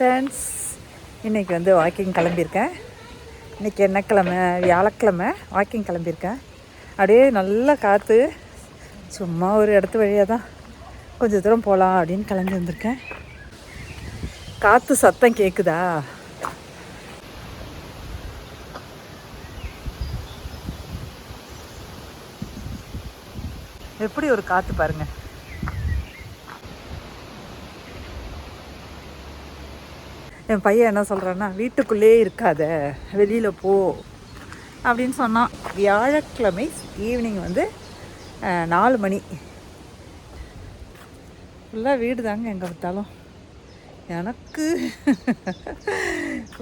Friends இன்றைக்கி வந்து walking கிளம்பியிருக்கேன். இன்றைக்கி என்ன கிழமை வியாழக்கிழமை வாக்கிங் கிளம்பியிருக்கேன். அப்படியே நல்லா காற்று சும்மா ஒரு இடத்து வழியாக தான் கொஞ்சம் தூரம் போகலாம் அப்படின்னு கிளம்பி வந்திருக்கேன். காற்று சத்தம் கேட்குதா எப்படி ஒரு காற்று பாருங்கள் என் பையன் என்ன சொல்கிறான்னா வீட்டுக்குள்ளே இருக்காத வெளியில் போ அப்படின்னு சொன்னான். வியாழக்கிழமை ஈவினிங் வந்து நாலு மணி. ஃபுல்லாக வீடு தாங்க எங்கே பார்த்தாலும். எனக்கு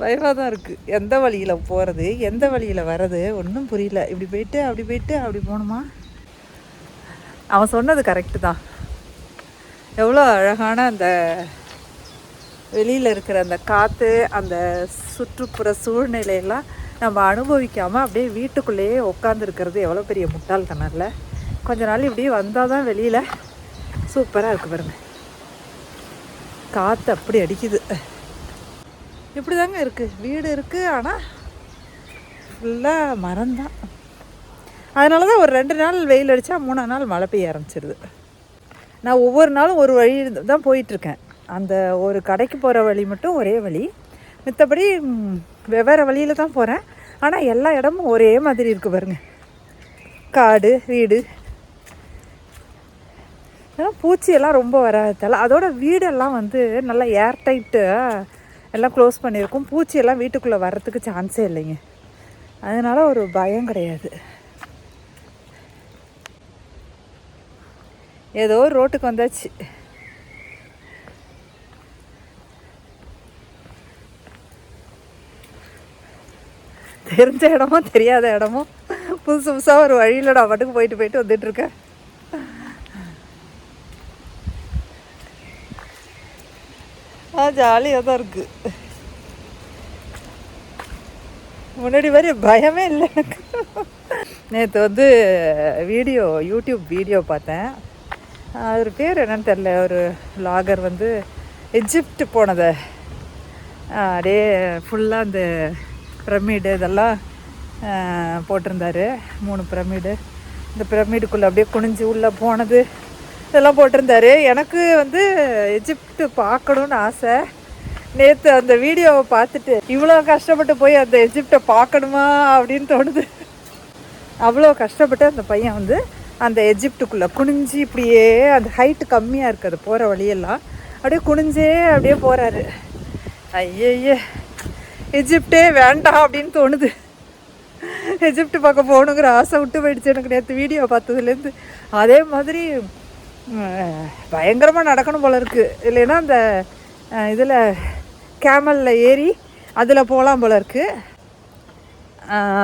பயமாக தான் இருக்குது எந்த வழியில் போகிறது எந்த வழியில் வர்றது ஒன்றும் புரியல. இப்படி போயிட்டு அப்படி போயிட்டு அப்படி போகணுமா? அவன் சொன்னது கரெக்டு தான். எவ்வளோ அழகான அந்த வெளியில் இருக்கிற அந்த காற்று அந்த சுற்றுப்புற சூழ்நிலையெல்லாம் நம்ம அனுபவிக்காமல் அப்படியே வீட்டுக்குள்ளேயே உட்காந்துருக்கிறது எவ்வளோ பெரிய முட்டாள்தனம் இல்லை. கொஞ்ச நாள் இப்படி வந்தால் தான் வெளியில் சூப்பராக இருக்கு பாருங்க. காற்று அப்படி அடிக்குது. இப்படி தாங்க இருக்குது வீடு இருக்குது ஆனால் ஃபுல்லாக மரம்தான். அதனால தான் ஒரு ரெண்டு நாள் வெயில் அடித்தா மூணாம் நாள் மழை பெய்ய ஆரம்பிச்சிருது. நான் ஒவ்வொரு நாளும் ஒரு வழி தான் போயிட்டுருக்கேன் அந்த ஒரு கடைக்கு போகிற வழி மட்டும் ஒரே வழி. மித்தபடி வெவ்வேறு வழியில் தான் போகிறேன் ஆனால் எல்லா இடமும் ஒரே மாதிரி இருக்குது பாருங்க. காடு வீடு. ஏன்னா பூச்சியெல்லாம் ரொம்ப வராதால அதோட வீடெல்லாம் வந்து நல்லா ஏர் எல்லாம் க்ளோஸ் பண்ணியிருக்கும். பூச்சியெல்லாம் வீட்டுக்குள்ளே வர்றதுக்கு சான்ஸே இல்லைங்க. அதனால் ஒரு பயம் கிடையாது. ஏதோ ஒரு ரோட்டுக்கு வந்தாச்சு. தெரிஞ்ச இடமோ தெரியாத இடமோ புதுசு புதுசாக ஒரு வழியில் நான் பாட்டுக்கு போயிட்டு போயிட்டு வந்துட்டு இருக்கேன் ஆ ஜாலியாக தான் இருக்கு. முன்னாடி மாதிரி பயமே இல்லை எனக்கு. நேற்று வந்து வீடியோ யூடியூப் வீடியோ பார்த்தேன். அவர் பேர் என்னன்னு தெரில ஒரு லாகர் வந்து எஜிப்ட் போனதை. அப்படியே ஃபுல்லாக அந்த பிரமிடு இதெல்லாம் போட்டிருந்தார் போட்டிருந்தாரு. மூணு பிரமிடு. இந்த பிரமிடுக்குள்ளே அப்படியே குனிஞ்சு உள்ளே போனது. இதெல்லாம் போட்டிருந்தாரு. எனக்கு வந்து எஜிப்ட் பார்க்கணுன்னு ஆசை. நேற்று அந்த வீடியோவை பார்த்துட்டு இவ்வளோ கஷ்டப்பட்டு போய் அந்த எஜிப்டை பார்க்கணுமா அப்படின்னு தோணுது. அவ்வளோ கஷ்டப்பட்டு அந்த பையன் வந்து அந்த எஜிப்டுக்குள்ளே குனிஞ்சு இப்படியே அந்த ஹைட்டு கம்மியாக இருக்குது போகிற வழியெல்லாம். அப்படியே குனிஞ்சே அப்படியே போகிறாரு ஐயய்ய எஜிப்டே வேண்டாம் அப்படின்னு தோணுது. எஜிப்ட் பார்க்க போகணுங்கிற ஆசை விட்டு போயிடுச்சு எனக்கு நேற்று வீடியோ பார்த்ததுலேருந்து. அதே மாதிரி பயங்கரமாக நடக்கணும் போல இருக்குது இல்லைன்னா அந்த இதில் கேமலில் ஏறி அதில் போகலாம் போல இருக்குது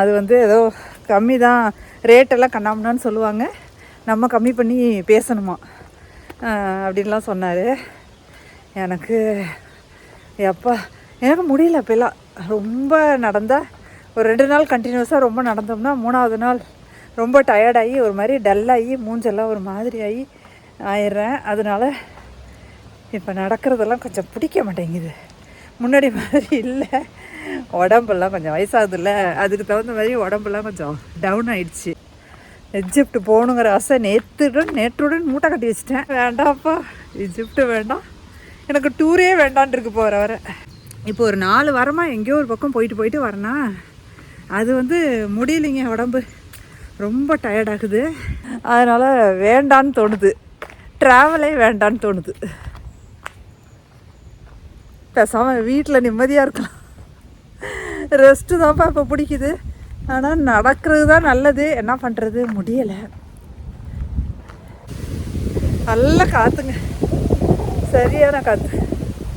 அது வந்து ஏதோ கம்மி தான் ரேட்டெல்லாம் கண்ணாமண்ணான்னு சொல்லுவாங்க. நம்ம கம்மி பண்ணி பேசணுமா? அப்படின்லாம் சொன்னார். எனக்கு எப்பா எனக்கு முடியல அப்போல்லாம் ரொம்ப நடந்தால் ஒரு ரெண்டு நாள் கண்டினியூஸாக ரொம்ப நடந்தோம்னா மூணாவது நாள் ரொம்ப டயர்டாகி ஒரு மாதிரி டல்லாகி மூஞ்செல்லாம் ஒரு மாதிரி ஆகி ஆயிடுறேன். அதனால இப்போ நடக்கிறதெல்லாம் கொஞ்சம் பிடிக்க மாட்டேங்குது. முன்னாடி மாதிரி இல்லை. உடம்பெல்லாம் கொஞ்சம் வயசாகுதுல்ல. அதுக்கு தகுந்த மாதிரி உடம்பெல்லாம் கொஞ்சம் டவுன் ஆயிடுச்சு. எஜிப்ட் போகணுங்கிற ஆசை நேற்றுடன் நேற்றுடன் மூட்டை கட்டி வச்சிட்டேன். வேண்டாம்ப்பா எஜிப்ட் வேண்டாம். எனக்கு டூரே வேண்டான் இருக்கு போகிற வர. இப்போ ஒரு நாலு வாரமாக எங்கேயோ ஒரு பக்கம் போயிட்டு போயிட்டு வரேனா அது வந்து முடியலைங்க உடம்பு. ரொம்ப டயர்டாகுது அதனால் வேண்டான்னு தோணுது. ட்ராவலே வேண்டான்னு தோணுது. பேசாமல் வீட்டில் நிம்மதியாக இருக்கலாம். ரெஸ்ட்டு தான்ப்பா இப்போ பிடிக்குது. ஆனால் நடக்கிறது தான் நல்லது. என்ன பண்ணுறது முடியலை. நல்ல காற்றுங்க சரியான காற்று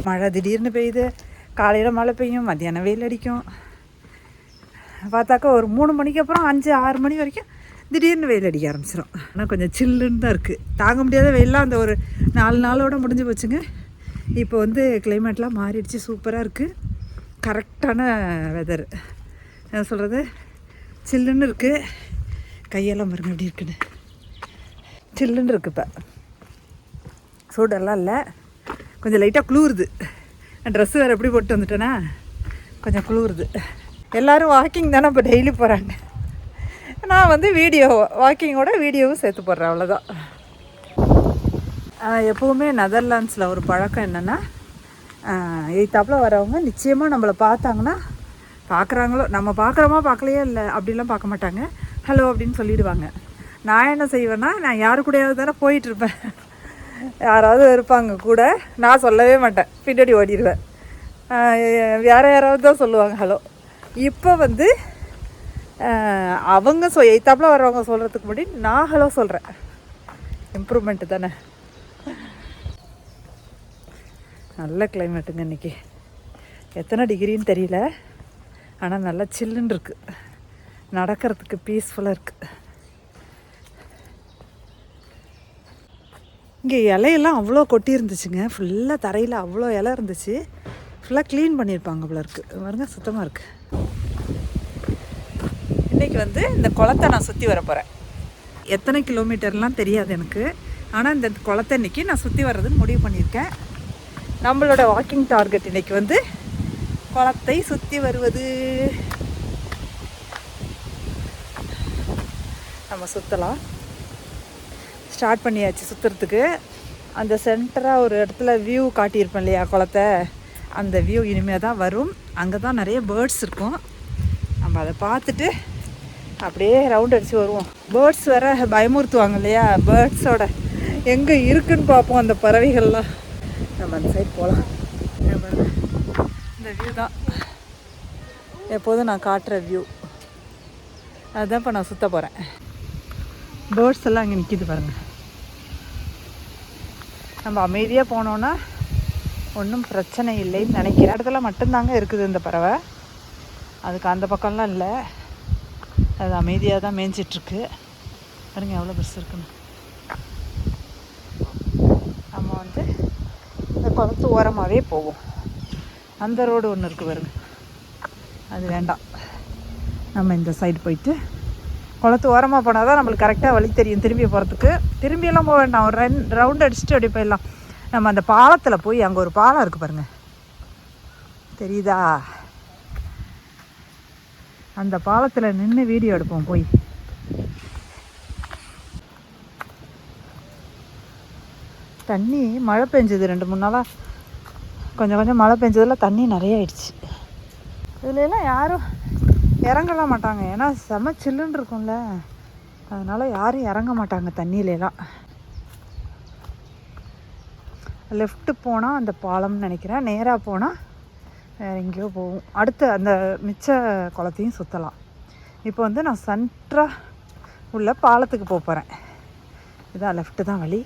மழை திடீர்னு பெய்யுது. காலையில் மழை பெய்யும் மத்தியானம் வெயில் அடிக்கும். பார்த்தாக்கா ஒரு மூணு மணிக்கு அப்புறம் அஞ்சு ஆறு மணி வரைக்கும் திடீர்னு வெயில் அடிக்க ஆரம்பிச்சிடும் ஆனால் கொஞ்சம் சில்லுன்னு தான் இருக்குது தாங்க முடியாத வெயிலாம் அந்த ஒரு நாலு நாளோட முடிஞ்சு போச்சுங்க. இப்போ வந்து கிளைமேட்லாம் மாறிடுச்சு. சூப்பராக இருக்குது கரெக்டான வெதர் என்ன சொல்கிறது சில்லுன்னு இருக்குது கையெல்லாம் பாருங்க எப்படி இருக்குன்னு. சில்லுன்னு இருக்குது இப்போ. சூடெல்லாம் இல்லை. கொஞ்சம் லைட்டாக குளிருது. ட்ரெஸ்ஸு வேறு எப்படி போட்டு வந்துட்டேன்னா கொஞ்சம் குளிருது. எல்லோரும் வாக்கிங் தானே இப்போ டெய்லி போகிறாங்க நான் வந்து வீடியோ வாக்கிங்கோட வீடியோவும் சேர்த்து போடுறேன் அவ்வளோதான் எப்போவுமே நெதர்லாண்ட்ஸில் ஒரு பழக்கம் என்னென்னா எய்த்தாப்பில் வரவங்க நிச்சயமாக நம்மளை பார்த்தாங்கன்னா பார்க்குறாங்களோ நம்ம பார்க்குறோமா பார்க்கலையே இல்லை அப்படிலாம் பார்க்க மாட்டாங்க. ஹலோ அப்படின்னு சொல்லிடுவாங்க. நான் என்ன செய்வேன்னா நான் யாரு கூடயாவது தானே போயிட்டுருப்பேன் யாராவது இருப்பாங்க கூட நான் சொல்லவே மாட்டேன். பின்னாடி ஓடிடுவேன் வேறு யாராவது தான் சொல்லுவாங்க ஹலோ. இப்போ வந்து அவங்க சொ எய்த்தாப்பில் வர்றவங்க சொல்கிறதுக்கு முன்னாடி நான் ஹலோ சொல்கிறேன் இம்ப்ரூவ்மெண்ட்டு தானே. நல்ல கிளைமேட்டுங்க இன்னைக்கு. எத்தனை டிகிரின்னு தெரியல. ஆனால் நல்லா சில்லுன்னு இருக்குது நடக்கிறதுக்கு பீஸ்ஃபுல்லாக இருக்குது இங்கே இலையெல்லாம் அவ்வளோ கொட்டி இருந்துச்சுங்க ஃபுல்லாக தரையில் அவ்வளோ இலை இருந்துச்சு. ஃபுல்லாக க்ளீன் பண்ணியிருப்பாங்க போல இருக்குது பாருங்க சுத்தமாக இருக்குது இன்றைக்கி வந்து இந்த குளத்தை நான் சுற்றி வர போகிறேன் எத்தனை கிலோமீட்டர்லாம் தெரியாது எனக்கு. ஆனால் இந்த குளத்தை இன்றைக்கி நான் சுற்றி வர்றதுன்னு முடிவு பண்ணியிருக்கேன். நம்மளோட வாக்கிங் டார்கெட் இன்றைக்கி வந்து குளத்தை சுற்றி வருவது. நம்ம சுற்றலாம் ஸ்டார்ட் பண்ணியாச்சு சுற்றுறதுக்கு அந்த சென்டராக ஒரு இடத்துல வியூ காட்டியிருப்பேன் இல்லையா குளத்தை? அந்த வியூ இனிமேல் தான் வரும். அங்கே தான் நிறைய பேர்ட்ஸ் இருக்கும். நம்ம அதை பார்த்துட்டு அப்படியே ரவுண்ட் அடித்து வருவோம். பேர்ட்ஸ் வேற பயமுறுத்துவாங்க இல்லையா? பேர்ட்ஸோட எங்கே இருக்குன்னு பார்ப்போம் அந்த பறவைகள்லாம். நம்ம அந்த சைட் போகலாம் இந்த வியூ தான். எப்போதும் நான் காட்டுற வியூ அதுதான் இப்போ நான் சுற்ற போகிறேன் பேர்ட்ஸ் எல்லாம் அங்கே நிற்கிது பாருங்கள் நம்ம அமைதியாக போனோன்னா ஒன்றும் பிரச்சனை இல்லைன்னு நினைக்கிற இடத்துல மட்டும்தாங்க இருக்குது இந்த பறவை. அதுக்கு அந்த பக்கம்லாம் இல்லை. அது அமைதியாக தான் மேய்ஞ்சிட்ருக்கு. பாருங்க எவ்வளோ பெருசு இருக்குன்னு. நம்ம வந்து இந்த குளத்து ஓரமாகவே போவோம். அந்த ரோடு ஒன்று இருக்குது பாருங்க. அது வேண்டாம். நம்ம இந்த சைடு போயிட்டு குளத்து ஓரமாக போனால் தான் நம்மளுக்கு கரெக்டாக வழி தெரியும் திரும்பி போகிறதுக்கு திரும்பியெல்லாம் போக வேண்டாம். ஒரு ரன் ரவுண்ட் அடிச்சுட்டு அப்படி போயிடலாம். நம்ம அந்த பாலத்தில் போய் அங்கே ஒரு பாலம் இருக்குது பாருங்கள் தெரியுதா? அந்த பாலத்தில் நின்று வீடியோ எடுப்போம் போய். தண்ணி மழை பெஞ்சது ரெண்டு மூணு நாளாக கொஞ்சம் கொஞ்சம் மழை பெஞ்சதில் தண்ணி நிறைய ஆயிடுச்சு. இதுல எல்லாம் யாரும் இறங்கலாம் மாட்டாங்க. ஏன்னா செம சில்லுன்னு இருக்கும்ல. அதனால் யாரும் இறங்க மாட்டாங்க தண்ணியிலலாம். லெஃப்ட்டு போனால் அந்த பாலம்னு நினைக்கிறேன். நேராக போனால் வேறு எங்கேயோ போகும். அடுத்து அந்த மிச்ச குளத்தையும் சுற்றலாம் இப்போ வந்து நான் சென்ட்ராக உள்ள பாலத்துக்கு போக போகிறேன் இதான் லெஃப்ட்டு தான் வழி.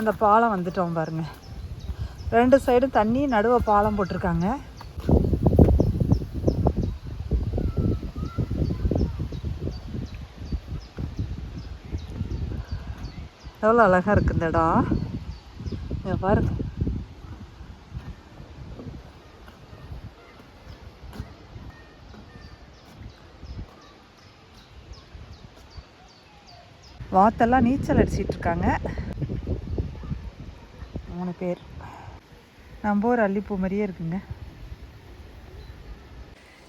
அந்த பாலம் வந்துட்டோம் பாருங்கள் ரெண்டு சைடும் தண்ணி நடுவ பாலம் போட்டிருக்காங்க. எவ்வளோ அழகாக இருக்கு இந்த இடம். இங்க பாருங்க வாத்தெல்லாம் நீச்சல் அடிச்சிட்டு இருக்காங்க. மூணு பேர். நம்ம ஒரு அல்லிப்பூ மாதிரியே இருக்குங்க.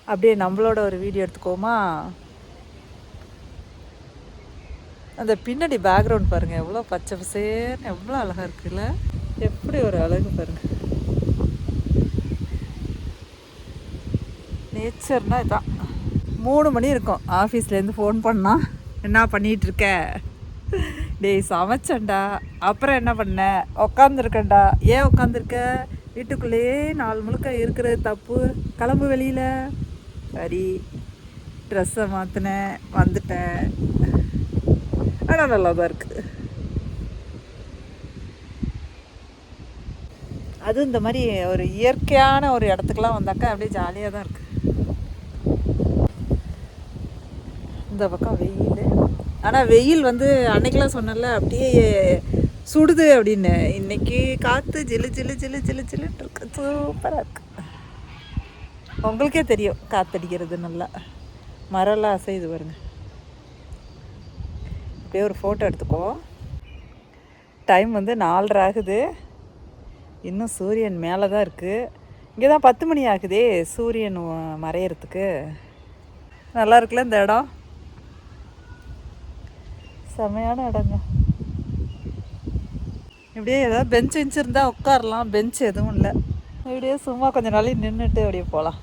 அப்படியே நம்மளோட ஒரு வீடியோ எடுத்துக்கோமா? அந்த பின்னாடி பேக்ரவுண்ட் பாருங்கள் எவ்வளோ பச்சை பசேர்னு எவ்வளோ அழகாக இருக்குல்ல? எப்படி ஒரு அழகு பாருங்கள் நேச்சர்னால் இதான். மூணு மணி இருக்கும். ஆஃபீஸ்லேருந்து ஃபோன் பண்ணால் என்ன பண்ணிகிட்ருக்க டேய் சமைச்சேன்டா. அப்புறம் என்ன பண்ண? உக்காந்துருக்கேன்டா. ஏன் உட்காந்துருக்க வீட்டுக்குள்ளேயே நாள் முழுக்க இருக்கிறது தப்பு. கிளம்பு வெளியில். சரி ட்ரெஸ்ஸை மாற்றினேன் வந்துட்டேன். ஆனால் நல்லா தான் இருக்குது அது இந்த மாதிரி ஒரு இயற்கையான ஒரு இடத்துக்குலாம் வந்தாக்கா அப்படியே ஜாலியாக தான் இருக்குது இந்த பக்கம் வெயில். ஆனால் வெயில் வந்து அன்னைக்கெலாம் சொன்னல அப்படியே சுடுது அப்படின்னு. இன்னைக்கு காற்று ஜிலு ஜிலு ஜிலு ஜிலு ஜிலுன்னு இருக்கு. சூப்பராக இருக்கு. உங்களுக்கே தெரியும் காற்றடிக்கிறது நல்லா. மரம்லாம் அசையுது பாருங்க. அப்படியே ஒரு ஃபோட்டோ எடுத்துக்கோ. டைம் வந்து நாலரை ஆகுது. இன்னும் சூரியன் மேலே தான் இருக்குது இங்கே தான் பத்து மணி ஆகுதே சூரியன் மறையிறதுக்கு. நல்லா இருக்குல்ல இந்த இடம்? செமையான இடங்க. இப்படியே ஏதாவது பெஞ்ச் பெஞ்ச் இருந்தால் உட்காரலாம். பெஞ்ச் எதுவும் இல்லை. இப்படியே சும்மா கொஞ்ச நாளைக்கு நின்றுட்டு அப்படியே போகலாம்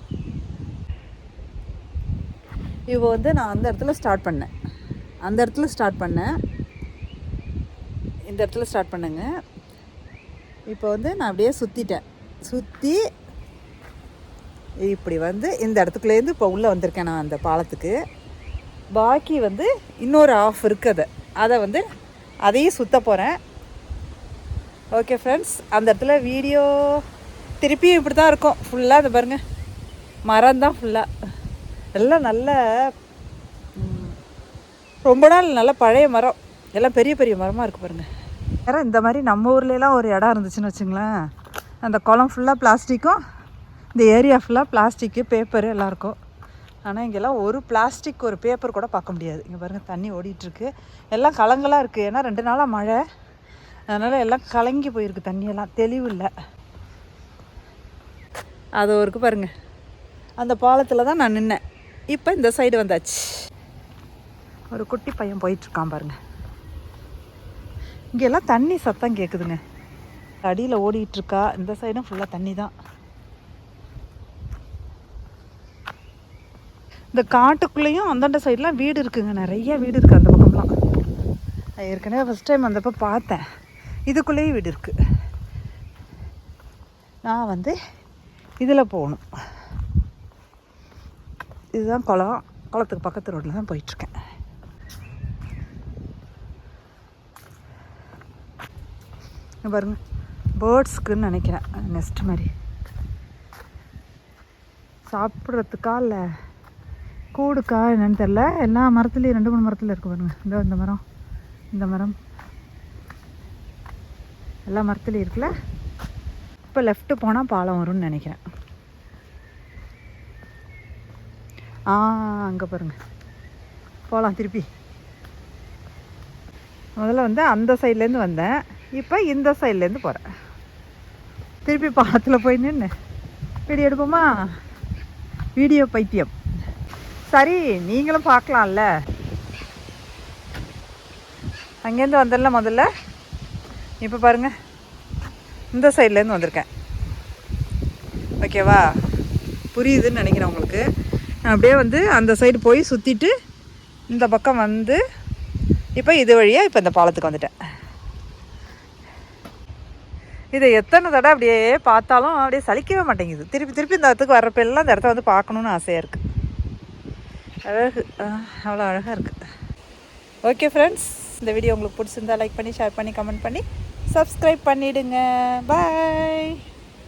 இப்போ வந்து நான் அந்த இடத்துல ஸ்டார்ட் பண்ணேன். அந்த இடத்துல ஸ்டார்ட் பண்ணேன். இந்த இடத்துல ஸ்டார்ட் பண்ணுங்க. இப்போ வந்து நான் அப்படியே சுற்றிட்டேன் சுற்றி இப்படி வந்து இந்த இடத்துக்குள்ளேருந்து இப்போ உள்ளே வந்திருக்கேன் நான் அந்த பாலத்துக்கு. பாக்கி வந்து இன்னொரு ஆஃப் இருக்குது. அதை வந்து அதையும் சுற்ற போகிறேன் ஓகே ஃப்ரெண்ட்ஸ் அந்த இடத்துல வீடியோ திருப்பியும் இப்படி தான் இருக்கும் ஃபுல்லாக இந்த பாருங்கள் மரம் தான் ஃபுல்லாக எல்லாம் நல்ல ரொம்ப நாள் நல்ல பழைய மரம். எல்லாம் பெரிய பெரிய மரமாக இருக்குது பாருங்கள் வேறு இந்த மாதிரி நம்ம ஊர்லலாம் ஒரு இடம் இருந்துச்சுன்னு வச்சுங்களேன். அந்த குளம் ஃபுல்லாக பிளாஸ்டிக்கும் இந்த ஏரியா ஃபுல்லாக பிளாஸ்டிக்கு பேப்பரு எல்லாம் இருக்கும். ஆனால் இங்கெல்லாம் ஒரு பிளாஸ்டிக் ஒரு பேப்பர் கூட பார்க்க முடியாது. இங்கே பாருங்கள் தண்ணி ஓடிட்டுருக்கு எல்லாம் கலங்கலாக இருக்குது ஏன்னா ரெண்டு நாளாக மழை. அதனால் எல்லாம் கலங்கி போயிருக்கு தண்ணியெல்லாம். தெளிவு இல்லை. அது ஒருக்கு பாருங்க. அந்த பாலத்தில் தான் நான் நின்னேன். இப்போ இந்த சைடு வந்தாச்சு. ஒரு குட்டி பையன் போயிட்டுருக்கான் பாருங்க. இங்கெல்லாம் தண்ணி சத்தம் கேட்குதுங்க அடியில் ஓடிட்டு இருக்கா இந்த சைடும் ஃபுல்லாக தண்ணி தான். இந்த காட்டுக்குள்ளேயும் அந்தாண்ட சைட்லாம் வீடு இருக்குங்க. நிறைய வீடு இருக்குது அந்த பக்கம்லாம். ஏற்கனவே ஃபஸ்ட் டைம் வந்தப்போ பார்த்தேன். இதுக்குள்ளேயும் வீடு இருக்குது நான் வந்து இதில் போகணும். இதுதான் குளம். குளத்துக்கு பக்கத்து ரோட்டில் தான் போயிட்டுருக்கேன். பாருங்க பேர்ட்ஸ்க்குன்னு நினைக்கிறேன். நெஸ்ட் மாதிரி. சாப்பிட்றதுக்கா இல்லை கூடுக்கா என்னன்னு தெரில எல்லா மரத்துலேயும் ரெண்டு மூணு மரத்தில் இருக்கு பாருங்க. இந்த இந்த மரம். இந்த மரம். எல்லா மரத்துலேயும் இருக்குல்ல? இப்போ லெஃப்ட்டு போனால் பாலம் வரும்னு நினைக்கிறேன். ஆ அங்கே பாருங்கள் போகலாம் திருப்பி. முதல்ல வந்து அந்த சைட்லேருந்து வந்தேன். இப்போ இந்த சைட்லேருந்து போகிறேன் திருப்பி பாலத்தில் போய் நின்று வீடியோ எடுப்போமா? வீடியோ பைத்தியம். சரி நீங்களும் பார்க்கலாம்ல. அங்கேருந்து வந்துடல முதல்ல? இப்போ பாருங்க. இந்த சைட்லேருந்து வந்திருக்கேன். ஓகேவா புரியுதுன்னு நினைக்கிறேன் உங்களுக்கு. நான் அப்படியே வந்து அந்த சைடு போய் சுற்றிட்டு இந்த பக்கம் வந்து இப்போ இது வழியாக இப்போ இந்த பாலத்துக்கு வந்துட்டேன். இதை எத்தனை தடவை அப்படியே பார்த்தாலும் அப்படியே சலிக்கவே மாட்டேங்குது. திருப்பி திருப்பி இந்த இடத்துக்கு வர்றப்ப எல்லாம் இந்த இடத்த வந்து பார்க்கணுன்னு ஆசையாக இருக்குது அழகு. அவ்வளோ அழகாக இருக்குது ஓகே ஃப்ரெண்ட்ஸ் இந்த வீடியோ உங்களுக்கு பிடிச்சிருந்தா லைக் பண்ணி ஷேர் பண்ணி கமெண்ட் பண்ணி சப்ஸ்கிரைப் பண்ணிவிடுங்க பாய்